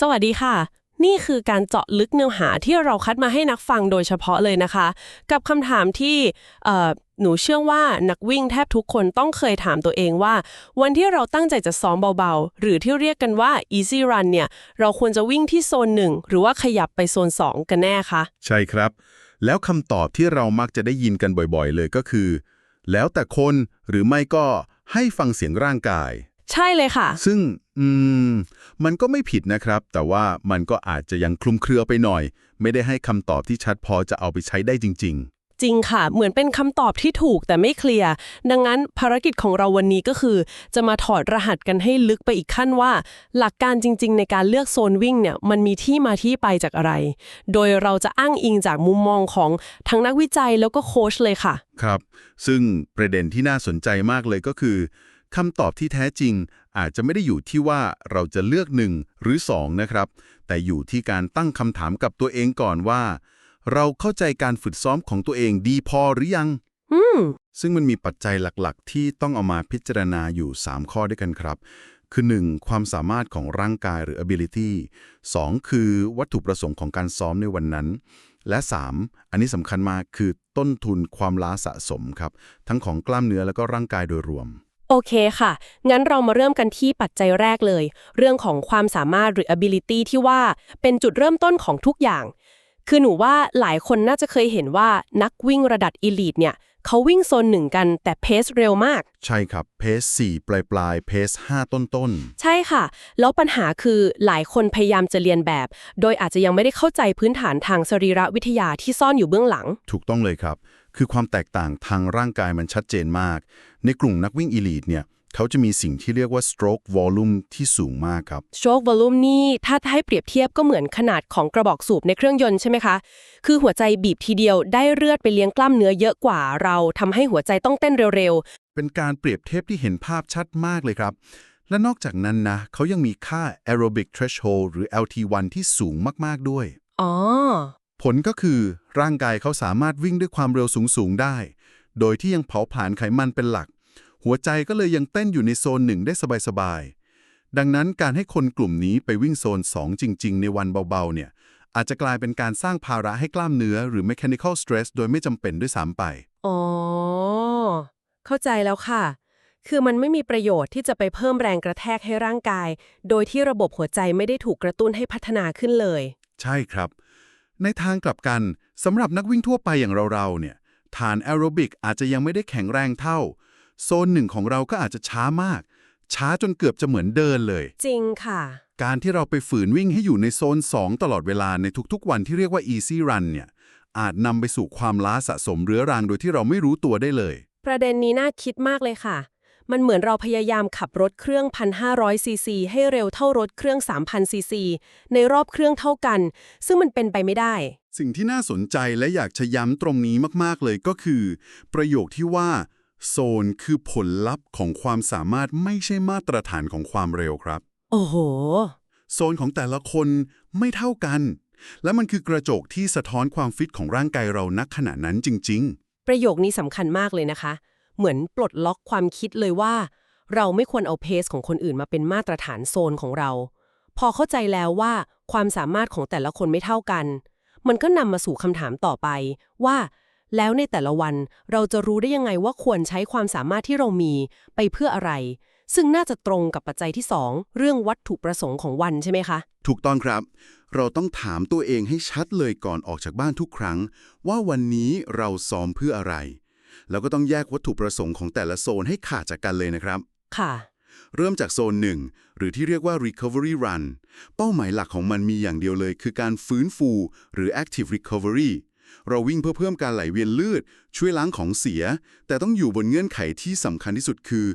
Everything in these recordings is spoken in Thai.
สวัสดีค่ะ นี่คือการเจาะลึกเนื้อหาที่เราคัดมาให้นักฟังโดยเฉพาะเลยนะคะ กับคำถามที่หนูเชื่อว่านักวิ่งแทบทุกคนต้องเคยถามตัวเองว่า วันที่เราตั้งใจจะซ้อมเบาๆ หรือที่เรียกกันว่า easy run เนี่ย เราควรจะวิ่งที่โซนหนึ่งหรือว่าขยับไปโซน 2 กันแน่คะ ใช่ครับ แล้วคำตอบที่เรามักจะได้ยินกันบ่อยๆ เลยก็คือ แล้วแต่คนหรือไม่ก็ให้ฟังเสียงร่างกาย ใช่เลยค่ะ ซึ่งอืมมันก็ไม่ผิดนะครับ แต่ว่ามันก็อาจจะยังคลุมเครือไปหน่อย ไม่ได้ให้คำตอบที่ชัดพอจะเอาไปใช้ได้จริงจริงค่ะ เหมือนเป็นคำตอบที่ถูกแต่ไม่เคลียร์ ดังนั้นภารกิจของเราวันนี้ก็คือ จะมาถอดรหัสกันให้ลึกไปอีกขั้นว่า หลักการจริง ๆ ในการเลือกโซนวิ่งเนี่ยมันมีที่มาที่ไปจากอะไร โดยเราจะอ้างอิงจากมุมมองของทั้งนักวิจัยแล้วก็โค้ชเลยค่ะๆครับ ซึ่งประเด็นที่น่าสนใจมากเลยก็คือ คำตอบที่แท้จริงอาจจะไม่ได้อยู่ที่ว่าเราจะเลือกหนึ่งหรือสองนะครับ แต่อยู่ที่การตั้งคำถามกับตัวเองก่อนว่า เราเข้าใจการฝึกซ้อมของตัวเองดีพอหรือยังอืมซึ่งมันมีปัจจัยหลักๆ ที่ต้องเอามาพิจารณาอยู่ 3 ข้อด้วยกันครับ คือ 1. ความสามารถของร่างกายหรือ ability 2. คือวัตถุประสงค์ของการซ้อมในวันนั้น และ 3. อันนี้สำคัญมากคือต้นทุนความล้าสะสมครับ ทั้งของกล้ามเนื้อแล้วก็ร่างกายโดยรวม โอเคค่ะ งั้นเรามาเริ่มกันที่ปัจจัยแรกเลย เรื่องของความสามารถหรือ ability ที่ว่าเป็นจุดเริ่มต้นของทุกอย่าง คือหนูว่าหลายคนน่าจะเคยเห็นว่านักวิ่งระดับ elite เนี่ยเขาวิ่งโซนหนึ่งกันแต่เพสเร็วมาก ใช่ครับ เพส 4 ปลายปลายๆเพส 5 ต้นต้น ใช่ค่ะ แล้วปัญหาคือหลายคนพยายามจะเรียนแบบ โดยอาจจะยังไม่ได้เข้าใจพื้นฐานทางสรีรวิทยาที่ซ่อนอยู่เบื้องหลังๆถูกต้องเลยครับ คือความแตกต่างทางร่างกายมันชัดเจนมาก ในกลุ่มนักวิ่ง elite เนี่ยเขาจะมีสิ่งที่เรียกว่า stroke volume ที่สูงมากครับ stroke volume นี่ถ้าให้เปรียบเทียบก็เหมือนขนาดของกระบอกสูบในเครื่องยนต์ใช่ไหมคะ คือหัวใจบีบทีเดียวได้เลือดไปเลี้ยงกล้ามเนื้อเยอะกว่าเราทำให้หัวใจต้องเต้นเร็วเป็นการเปรียบเทียบที่เห็นภาพชัดมากเลยครับ และนอกจากนั้นนะเขายังมีค่า aerobic threshold หรือ LT1 ที่สูงมากๆด้วยๆอ๋อ ผลก็คือร่างกายเขาสามารถวิ่งด้วยความเร็วสูงๆได้ โดยที่ยังเผาผลาญไขมันเป็นหลัก หัวใจก็เลยยังเต้นอยู่ในโซนหนึ่งได้สบายๆ ดังนั้นการให้คนกลุ่มนี้ไปวิ่งโซน 2 จริง ๆ ในวันเบาๆ เนี่ย อาจจะกลายเป็นการสร้างภาระให้กล้ามเนื้อหรือ mechanical stress โดยไม่จำเป็นด้วยซ้ำไป อ๋อ เข้าใจแล้วค่ะ คือมันไม่มีประโยชน์ที่จะไปเพิ่มแรงกระแทกให้ร่างกาย โดยที่ระบบหัวใจไม่ได้ถูกกระตุ้นให้พัฒนาขึ้นเลย ใช่ครับ ในทางกลับกันสำหรับนักวิ่งทั่วไปอย่างเราๆเนี่ยฐานแอโรบิกอาจจะยังไม่ได้แข็งแรงเท่า โซนหนึ่งของเราก็อาจจะช้ามาก ช้าจนเกือบจะเหมือนเดินเลย จริงค่ะ การที่เราไปฝืนวิ่งให้อยู่ในโซน 2 ตลอดเวลาในทุกๆ วันที่เรียกว่า easy run เนี่ยอาจนำไปสู่ความล้าสะสมเรื้อรังโดยที่เราไม่รู้ตัวได้เลย ประเด็นนี้น่าคิดมากเลยค่ะ มันเหมือนเราพยายามขับรถเครื่อง 1,500ซีซีให้เร็วเท่ารถเครื่อง 3,000ซีซีในรอบเครื่องเท่ากัน ซึ่งมันเป็นไปไม่ได้ สิ่งที่น่าสนใจและอยากจะย้ำตรงนี้มาก ๆ เลยก็คือ ประโยคที่ว่า โซนคือผลลัพธ์ของความสามารถไม่ใช่มาตรฐานของความเร็วครับ โอ้โห โซนของแต่ละคนไม่เท่ากัน และมันคือกระจกที่สะท้อนความฟิตของร่างกายเรานักขณะนั้นจริงประโยคนี้สำคัญมากเลยนะคะ เหมือนปลดล็อกความคิดเลยว่า เราไม่ควรเอาเพสของคนอื่นมาเป็นมาตรฐานโซนของเรา พอเข้าใจแล้วว่าความสามารถของแต่ละคนไม่เท่ากัน มันก็นำมาสู่คำถามต่อไปว่า แล้วในแต่ละวันเราจะรู้ได้ยังไงว่าควรใช้ความสามารถที่เรามีไปเพื่ออะไร ซึ่งน่าจะตรงกับปัจจัยที่สองเรื่องวัตถุประสงค์ของวันใช่ไหมคะ ถูกต้องครับ เราต้องถามตัวเองให้ชัดเลยก่อนออกจากบ้านทุกครั้ง ว่าวันนี้เราซ้อมเพื่ออะไร แล้วก็ต้องแยกวัตถุประสงค์ของแต่ละโซนให้ขาดจากกันเลยนะครับ ค่ะ เริ่มจากโซนหนึ่งหรือที่เรียกว่า recovery run เป้าหมายหลักของมันมีอย่างเดียวเลย คือการฟื้นฟู หรือ active recovery เราวิ่งเพื่อเพิ่มการไหลเวียนเลือด ช่วยล้างของเสีย แต่ต้องอยู่บนเงื่อนไขที่สำคัญที่สุดคือ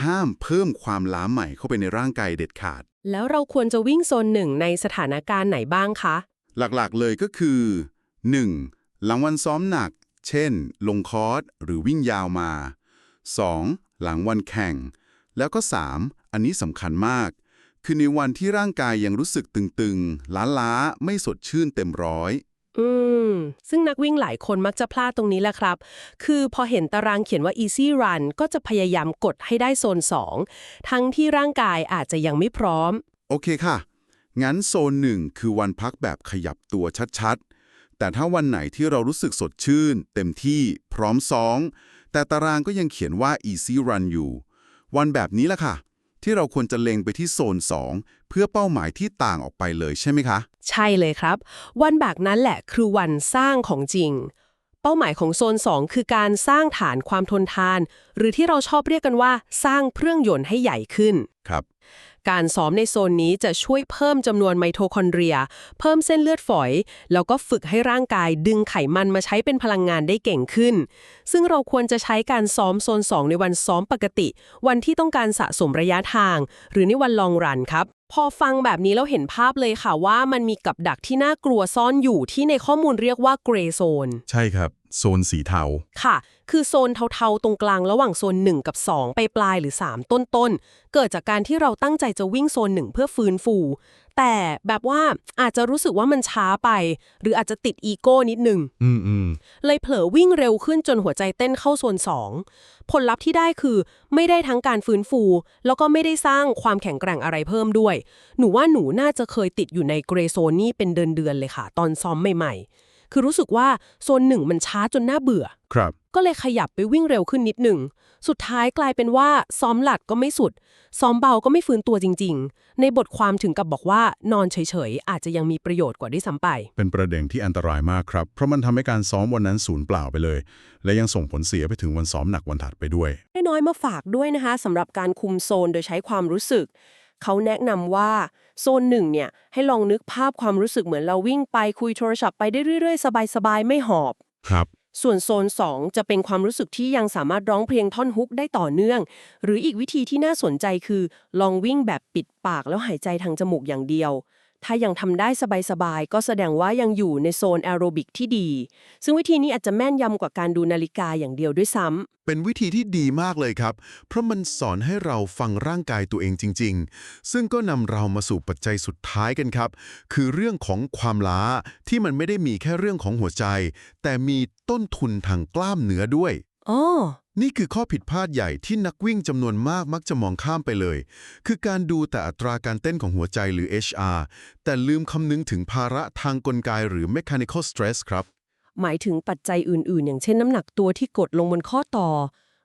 ห้ามเพิ่มความล้าใหม่เข้าไปในร่างกายเด็ดขาด แล้วเราควรจะวิ่งโซนหนึ่งในสถานการณ์ไหนบ้างคะ หลักๆเลยก็คือ 1. หลังวันซ้อมหนัก เช่น ลงคอร์สหรือวิ่งยาวมา 2. หลังวันแข่ง แล้วก็ 3. อันนี้สำคัญมาก คือในวันที่ร่างกายยังรู้สึกตึงๆ ล้าๆ ไม่สดชื่นเต็มร้อยอืม ซึ่งนักวิ่งหลายคนมักจะพลาดตรงนี้แหละครับ คือพอเห็นตารางเขียนว่า easy run ก็จะพยายามกดให้ได้โซน 2 ทั้งที่ร่างกายอาจจะยังไม่พร้อม โอเคค่ะ งั้นโซนหนึ่งคือวันพักแบบขยับตัวชัดๆ แต่ถ้าวันไหนที่เรารู้สึกสดชื่น เต็มที่พร้อมซ้อง แต่ตารางก็ยังเขียนว่า easy run อยู่ วันแบบนี้แหละค่ะ ที่เราควรจะเล็งไปที่โซน 2 เพื่อเป้าหมายที่ต่างออกไปเลยใช่ไหมคะ ใช่เลยครับ วันแบบนั้นแหละคือวันสร้างของจริง เป้าหมายของโซน 2 คือการสร้างฐานความทนทาน หรือที่เราชอบเรียกกันว่า สร้างเครื่องยนต์ให้ใหญ่ขึ้น ครับ การซ้อมในโซนนี้จะช่วยเพิ่มจำนวนไมโทคอนเดรีย เพิ่มเส้นเลือดฝอย แล้วก็ฝึกให้ร่างกายดึงไขมันมาใช้เป็นพลังงานได้เก่งขึ้น ซึ่งเราควรจะใช้การซ้อมโซน 2 ในวันซ้อมปกติ วันที่ต้องการสะสมระยะทาง หรือในวันลองรันครับพอฟังแบบนี้แล้วเห็นภาพเลยค่ะว่ามันมีกับดักที่น่ากลัวซ่อนอยู่ที่ในข้อมูลเรียกว่าเกรโซน ใช่ครับ โซนสีเทา ค่ะ คือโซนเทาๆ ตรงกลางระหว่างโซน 1 กับ 2 ไปปลายหรือ 3 ต้นๆ เกิดจากการที่เราตั้งใจจะวิ่งโซน 1 เพื่อฟื้นฟู แต่แบบว่าอาจจะรู้สึกว่ามันช้าไป หรืออาจจะติดอีโก้นิดนึง อืมอืมเลยเผลอวิ่งเร็วขึ้นจนหัวใจเต้นเข้าโซน 2 ผลลัพธ์ที่ได้คือไม่ได้ทั้งการฟื้นฟู แล้วก็ไม่ได้สร้างความแข็งแกร่งอะไรเพิ่มด้วย หนูว่าหนูน่าจะเคยติดอยู่ในเกรโซนนี่เป็นเดือนๆเลยค่ะ ตอนซ้อมใหม่ๆ คือรู้สึกว่าโซนหนึ่งมันช้าจนน่าเบื่อ ครับ ก็เลยขยับไปวิ่งเร็วขึ้นนิดหนึ่ง สุดท้ายกลายเป็นว่าซ้อมหลัดก็ไม่สุด ซ้อมเบาก็ไม่ฟื้นตัวจริง ๆ ในบทความถึงกับบอกว่านอนเฉยๆ อาจจะยังมีประโยชน์กว่าด้วยซ้ำไป เป็นประเด็นที่อันตรายมากครับ เพราะมันทำให้การซ้อมวันนั้นสูญเปล่าไปเลย และยังส่งผลเสียไปถึงวันซ้อมหนักวันถัดไปด้วยให้น้อยมาฝากด้วยนะคะสำหรับการคุมโซนโดยใช้ความรู้สึก เขาแนะนำว่าโซนหนึ่งเนี่ยให้ลองนึกภาพความรู้สึกเหมือนเราวิ่งไปคุยโทรศัพท์ไปได้เรื่อย ๆ สบายๆ ไม่หอบ ครับ ส่วนโซน 2 จะเป็นความรู้สึกที่ยังสามารถร้องเพลงท่อนฮุกได้ต่อเนื่อง หรืออีกวิธีที่น่าสนใจคือ ลองวิ่งแบบปิดปากแล้วหายใจทางจมูกอย่างเดียว ถ้ายังทำได้สบายๆ ก็แสดงว่ายังอยู่ในโซนแอโรบิกที่ดี ซึ่งวิธีนี้อาจจะแม่นยำกว่าการดูนาฬิกาอย่างเดียวด้วยซ้ำ เป็นวิธีที่ดีมากเลยครับ เพราะมันสอนให้เราฟังร่างกายตัวเองจริง ๆ ซึ่งก็นำเรามาสู่ปัจจัยสุดท้ายกันครับ คือเรื่องของความล้าที่มันไม่ได้มีแค่เรื่องของหัวใจ แต่มีต้นทุนทางกล้ามเนื้อด้วยอ๋อ นี่คือข้อผิดพลาดใหญ่ที่นักวิ่งจำนวนมากมักจะมองข้ามไปเลย คือการดูแต่อัตราการเต้นของหัวใจหรือ HR แต่ลืมคำนึงถึงภาระทางกลไกหรือ mechanical stress ครับ หมายถึงปัจจัยอื่น ๆ อย่างเช่นน้ำหนักตัวที่กดลงบนข้อต่อ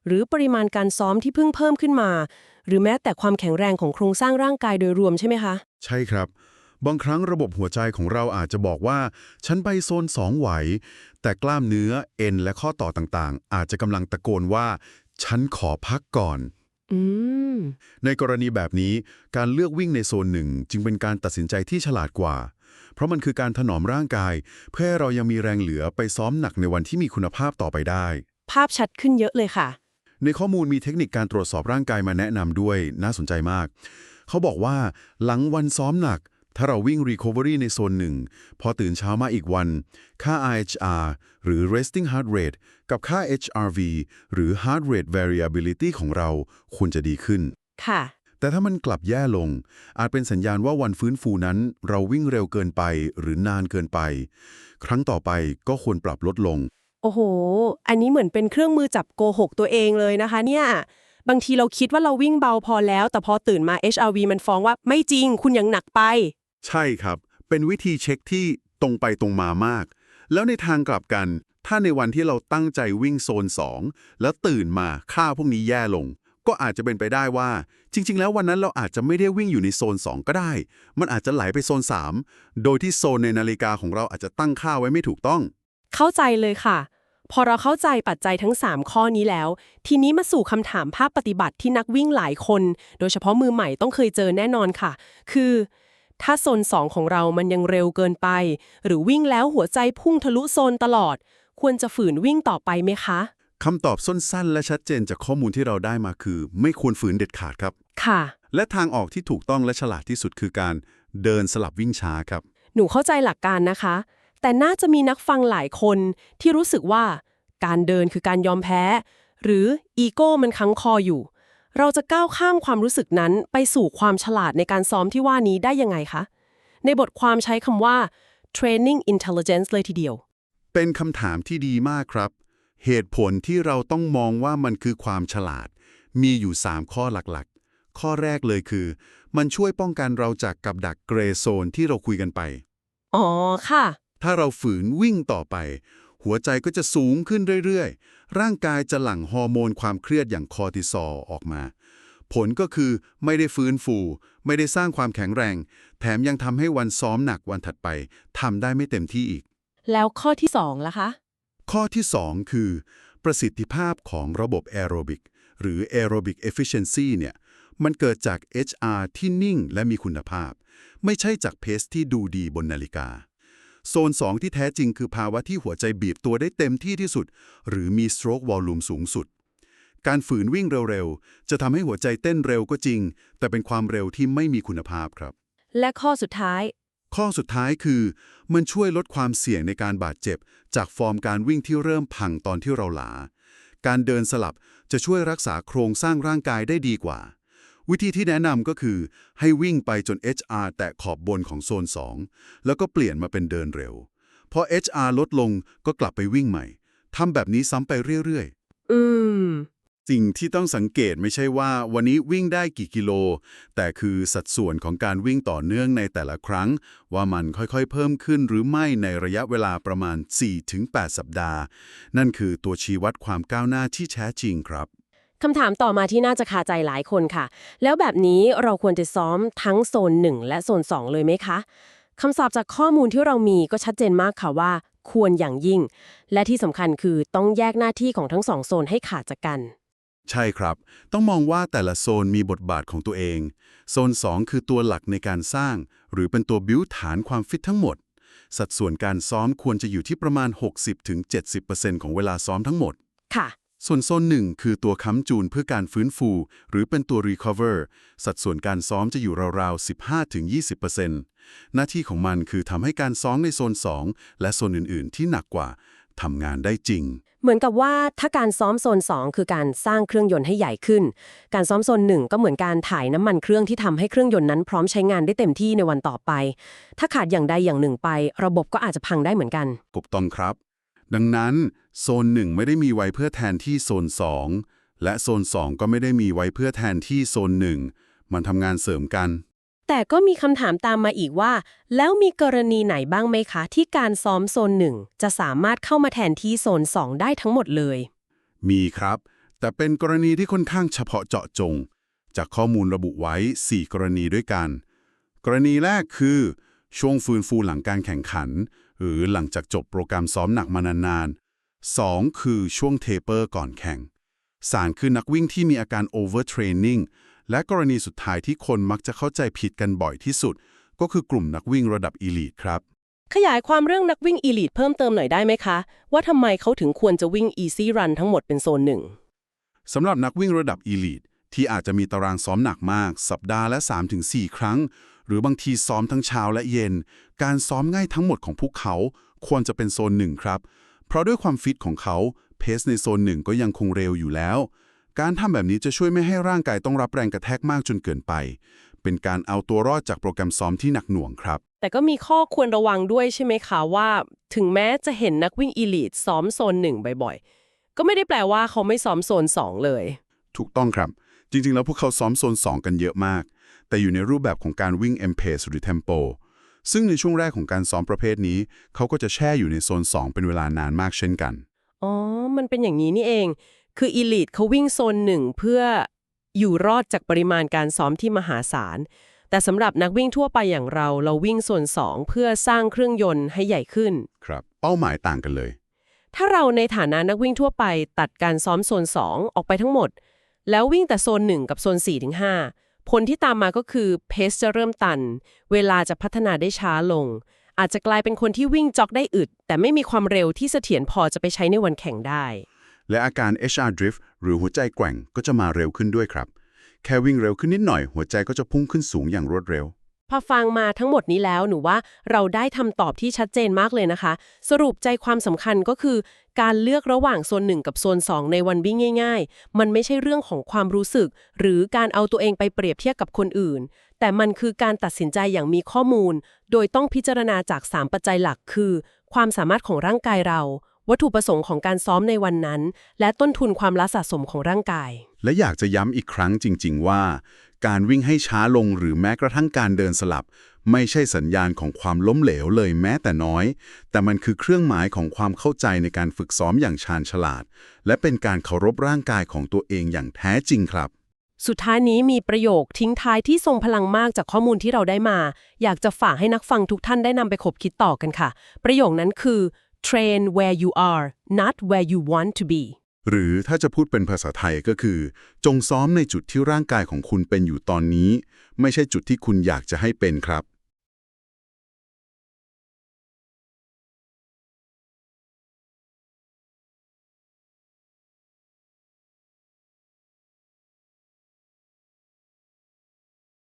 หรือปริมาณการซ้อมที่เพิ่งเพิ่มขึ้นมา หรือแม้แต่ความแข็งแรงของโครงสร้างร่างกายโดยรวมใช่ไหมคะ ใช่ครับ บางครั้งระบบหัวใจของเราอาจจะบอกว่า ฉันไปโซน 2 ไหว แต่กล้ามเนื้อเอ็นและข้อต่อต่างๆ อาจจะกำลังตะโกนว่า ฉันขอพักก่อนอืมในกรณีแบบนี้การเลือกวิ่งในโซนหนึ่งจึงเป็นการตัดสินใจที่ฉลาดกว่า เพราะมันคือการถนอมร่างกาย เพื่อให้เรายังมีแรงเหลือไปซ้อมหนักในวันที่มีคุณภาพต่อไปได้ ภาพชัดขึ้นเยอะเลยค่ะ ในข้อมูลมีเทคนิคการตรวจสอบร่างกายมาแนะนำด้วยน่าสนใจมาก เขาบอกว่า หลังวันซ้อมหนัก ถ้าเราวิ่ง Recovery ในโซนหนึ่ง พอตื่นเช้ามาอีกวัน ค่า IHR หรือ Resting Heart Rate กับค่า HRV หรือ Heart Rate Variability ของเราควรจะดีขึ้น ค่ะ แต่ถ้ามันกลับแย่ลง อาจเป็นสัญญาณว่าวันฟื้นฟูนั้น เราวิ่งเร็วเกินไปหรือนานเกินไป ครั้งต่อไปก็ควรปรับลดลง โอ้โห อันนี้เหมือนเป็นเครื่องมือจับโกหกตัวเองเลยนะคะ เนี่ยบางทีเราคิดว่าเราวิ่งเบาพอแล้ว แต่พอตื่นมา HRV มันฟ้องว่าไม่จริงคุณยังหนักไป ใช่ครับ เป็นวิธีเช็คที่ตรงไปตรงมามาก แล้วในทางกลับกัน ถ้าในวันที่เราตั้งใจวิ่งโซน 2 แล้วตื่นมาค่าพวกนี้แย่ลง ก็อาจจะเป็นไปได้ว่า จริง ๆ แล้ววันนั้นเราอาจจะไม่ได้วิ่งอยู่ในโซน 2 ก็ได้ มันอาจจะไหลไปโซน 3 โดยที่โซนในนาฬิกาของเราอาจจะตั้งค่าไว้ไม่ถูกต้อง เข้าใจเลยค่ะ พอเราเข้าใจปัจจัยทั้ง 3 ข้อนี้แล้ว ทีนี้มาสู่คำถามภาคปฏิบัติที่นักวิ่งหลายคน โดยเฉพาะมือใหม่ต้องเคยเจอแน่นอนค่ะ คือ ถ้าโซน 2 ของเรามันยังเร็วเกินไป หรือวิ่งแล้วหัวใจพุ่งทะลุโซนตลอด ควรจะฝืนวิ่งต่อไปไหมคะ คำตอบสั้นๆ และชัดเจนจากข้อมูลที่เราได้มาคือ ไม่ควรฝืนเด็ดขาดครับ ค่ะ และทางออกที่ถูกต้องและฉลาดที่สุดคือการเดินสลับวิ่งช้าครับ หนูเข้าใจหลักการนะคะ แต่น่าจะมีนักฟังหลายคนที่รู้สึกว่า การเดินคือการยอมแพ้ หรืออีโก้มันค้างคออยู่ เราจะก้าวข้ามความรู้สึกนั้นไปสู่ความฉลาดในการซ้อมที่ว่านี้ได้ยังไงคะ ในบทความใช้คำว่า training intelligence เลยทีเดียว เป็นคำถามที่ดีมากครับ เหตุผลที่เราต้องมองว่ามันคือความฉลาด มีอยู่ 3 ข้อหลักๆ ข้อแรกเลยคือ มันช่วยป้องกันเราจากกับดักเกรย์โซนที่เราคุยกันไป อ๋อค่ะ ถ้าเราฝืนวิ่งต่อไป หัวใจก็จะสูงขึ้นเรื่อยๆ ร่างกายจะหลั่งฮอร์โมนความเครียดอย่างคอร์ติซอลออกมา ผลก็คือไม่ได้ฟื้นฟู ไม่ได้สร้างความแข็งแรง แถมยังทำให้วันซ้อมหนักวันถัดไปทำได้ไม่เต็มที่อีก แล้วข้อที่2ล่ะคะ ข้อที่ 2 คือ ประสิทธิภาพของระบบแอโรบิกหรือ aerobic efficiency เนี่ยมันเกิดจาก HR ที่นิ่งและมีคุณภาพ ไม่ใช่จากเพสที่ดูดีบนนาฬิกา โซน 2 ที่แท้จริงคือภาวะที่หัวใจบีบตัวได้เต็มที่ที่สุด หรือมี stroke volume สูงสุด การฝืนวิ่งเร็วๆ จะทำให้หัวใจเต้นเร็วก็จริง แต่เป็นความเร็วที่ไม่มีคุณภาพครับ และข้อสุดท้าย ข้อสุดท้ายคือ มันช่วยลดความเสี่ยงในการบาดเจ็บ จากฟอร์มการวิ่งที่เริ่มพังตอนที่เราหลา การเดินสลับจะช่วยรักษาโครงสร้างร่างกายได้ดีกว่า วิธีที่แนะนำก็คือให้วิ่งไปจน HR แตะขอบบนของโซน 2 แล้วก็เปลี่ยนมาเป็นเดินเร็ว พอ HR ลดลงก็กลับไปวิ่งใหม่ทำแบบนี้ซ้ำไปเรื่อยๆ อืม สิ่งที่ต้องสังเกตไม่ใช่ว่าวันนี้วิ่งได้กี่กิโล แต่คือสัดส่วนของการวิ่งต่อเนื่องในแต่ละครั้ง ว่ามันค่อยๆเพิ่มขึ้นหรือไม่ในระยะเวลาประมาณ 4-8 สัปดาห์ นั่นคือตัวชี้วัดความก้าวหน้าที่แท้จริงครับ คำถามต่อมาที่น่าจะคาใจหลายคนค่ะ แล้วแบบนี้เราควรจะซ้อมทั้งโซน 1 และโซน 2 เลยไหมคะคำตอบจากข้อมูลที่เรามีก็ชัดเจนมากค่ะว่า ควรอย่างยิ่ง และที่สำคัญคือต้องแยกหน้าที่ของทั้งสองโซนให้ขาดจากกัน ใช่ครับ ต้องมองว่าแต่ละโซนมีบทบาทของตัวเอง โซน 2 คือตัวหลักในการสร้าง หรือเป็นตัวบิวฐานความฟิตทั้งหมด สัดส่วนการซ้อมควรจะอยู่ที่ประมาณ 60-70%ของเวลาซ้อมทั้งหมด ค่ะ ส่วนโซนหนึ่งคือตัวค้ำจูนเพื่อการฟื้นฟู หรือเป็นตัว recover สัดส่วนการซ้อมจะอยู่ราวๆ 15-20%หน้าที่ของมันคือทำให้การซ้อมในโซน 2 และโซนอื่นๆ ที่หนักกว่าทำงานได้จริง เหมือนกับว่าถ้าการซ้อมโซน 2 คือการสร้างเครื่องยนต์ให้ใหญ่ขึ้น การซ้อมโซน 1 ก็เหมือนการถ่ายน้ำมันเครื่องที่ทำให้เครื่องยนต์นั้นพร้อมใช้งานได้เต็มที่ในวันต่อไป ถ้าขาดอย่างใดอย่างหนึ่งไป ระบบก็อาจจะพังได้เหมือนกันถูกต้องครับ ดังนั้นโซน 1 ไม่ได้มีไว้เพื่อแทนที่โซน 2 และโซน 2 ก็ไม่ได้มีไว้เพื่อแทนที่โซน 1 มันทำงานเสริมกัน แต่ก็มีคำถามตามมาอีกว่า แล้วมีกรณีไหนบ้างไหมคะ ที่การซ้อมโซน 1 จะสามารถเข้ามาแทนที่โซน 2 ได้ทั้งหมดเลย มีครับ แต่เป็นกรณีที่ค่อนข้างเฉพาะเจาะจง จากข้อมูลระบุไว้ 4 กรณีด้วยกัน กรณีแรกคือ ช่วงฟื้นฟูหลังการแข่งขัน หรือหลังจากจบโปรแกรมซ้อมหนักมานานๆ 2. คือช่วงเทเปอร์ก่อนแข่ง 3. คือนักวิ่งที่มีอาการโอเวอร์เทรนนิ่งและกรณีสุดท้ายที่คนมักจะเข้าใจผิดกันบ่อยที่สุด ก็คือกลุ่มนักวิ่งระดับอีลีทครับ ขยายความเรื่องนักวิ่งอีลิทเพิ่มเติมหน่อยได้ไหมคะ ว่าทำไมเขาถึงควรจะวิ่ง Easy Run ทั้งหมดเป็นโซนหนึ่งสำหรับนักวิ่งระดับอีลีทที่อาจจะมีตารางซ้อมหนักมาก สัปดาห์ละ 3-4 ครั้ง หรือบางทีซ้อมทั้งเช้าและเย็น การซ้อมง่ายทั้งหมดของพวกเขาควรจะเป็นโซนหนึ่งครับ เพราะด้วยความฟิตของเขาเพสในโซนหนึ่งก็ยังคงเร็วอยู่แล้ว การทำแบบนี้จะช่วยไม่ให้ร่างกายต้องรับแรงกระแทกมากจนเกินไป เป็นการเอาตัวรอดจากโปรแกรมซ้อมที่หนักหน่วงครับ แต่ก็มีข้อควรระวังด้วยใช่ไหมคะว่า ถึงแม้จะเห็นนักวิ่งอีลิทซ้อมโซนหนึ่งบ่อยๆ ก็ไม่ได้แปลว่าเขาไม่ซ้อมโซน 2 เลย ถูกต้องครับ จริงๆ แล้วพวกเขาซ้อมโซน 2 กันเยอะมาก แต่อยู่ในรูปแบบของการวิ่ง M pace หรือ Tempo ซึ่งในช่วงแรกของการซ้อมประเภทนี้ เขาก็จะแช่อยู่ในโซน 2 เป็นเวลานานมากเช่นกัน อ๋อ มันเป็นอย่างนี้นี่เอง คืออีลิทเขาวิ่งโซนหนึ่งเพื่ออยู่รอดจากปริมาณการซ้อมที่มหาศาล แต่สำหรับนักวิ่งทั่วไปอย่างเรา เราวิ่งโซน 2 เพื่อสร้างเครื่องยนต์ให้ใหญ่ขึ้น ครับ เป้าหมายต่างกันเลย ถ้าเราในฐานะนักวิ่งทั่วไปตัดการซ้อมโซน 2 ออกไปทั้งหมด แล้ววิ่งแต่โซน 1 กับโซน4ถึง5 ผลที่ตามมาก็คือเพสจะเริ่มตัน เวลาจะพัฒนาได้ช้าลง อาจจะกลายเป็นคนที่วิ่งจ็อกได้อึด แต่ไม่มีความเร็วที่เสถียรพอจะไปใช้ในวันแข่งได้ และอาการ HR drift หรือหัวใจแกว่งก็จะมาเร็วขึ้นด้วยครับ แค่วิ่งเร็วขึ้นนิดหน่อย หัวใจก็จะพุ่งขึ้นสูงอย่างรวดเร็ว อฟังมาทั้งหมดนี้แล้วหนูว่าเราได้คำตอบที่ชัดเจนมากเลยนะคะ สรุปใจความสำคัญก็คือ การเลือกระหว่างโซน 1 กับโซน 2 ในวันวิ่งง่าย ๆ มันไม่ใช่เรื่องของความรู้สึก หรือการเอาตัวเองไปเปรียบเทียบกับคนอื่น แต่มันคือการตัดสินใจอย่างมีข้อมูล โดยต้องพิจารณาจาก 3 ปัจจัยหลักคือ ความสามารถของร่างกายเรา วัตถุประสงค์ของการซ้อมในวันนั้น และต้นทุนความล้าสะสมของร่างกาย และอยากจะย้ำอีกครั้งจริง ๆ ว่า การวิ่งให้ช้าลงหรือแม้กระทั่งการเดินสลับ ไม่ใช่สัญญาณของความล้มเหลวเลยแม้แต่น้อย แต่มันคือเครื่องหมายของความเข้าใจในการฝึกซ้อมอย่างชาญฉลาด และเป็นการเคารพร่างกายของตัวเองอย่างแท้จริงครับ สุดท้ายนี้มีประโยคทิ้งท้ายที่ทรงพลังมากจากข้อมูลที่เราได้มา อยากจะฝากให้นักฟังทุกท่านได้นำไปคบคิดต่อกันค่ะ ประโยคนั้นคือ train where you are not where you want to be หรือถ้าจะพูดเป็นภาษาไทยก็คือ จงซ้อมในจุดที่ร่างกายของคุณเป็นอยู่ตอนนี้ ไม่ใช่จุดที่คุณอยากจะให้เป็นครับ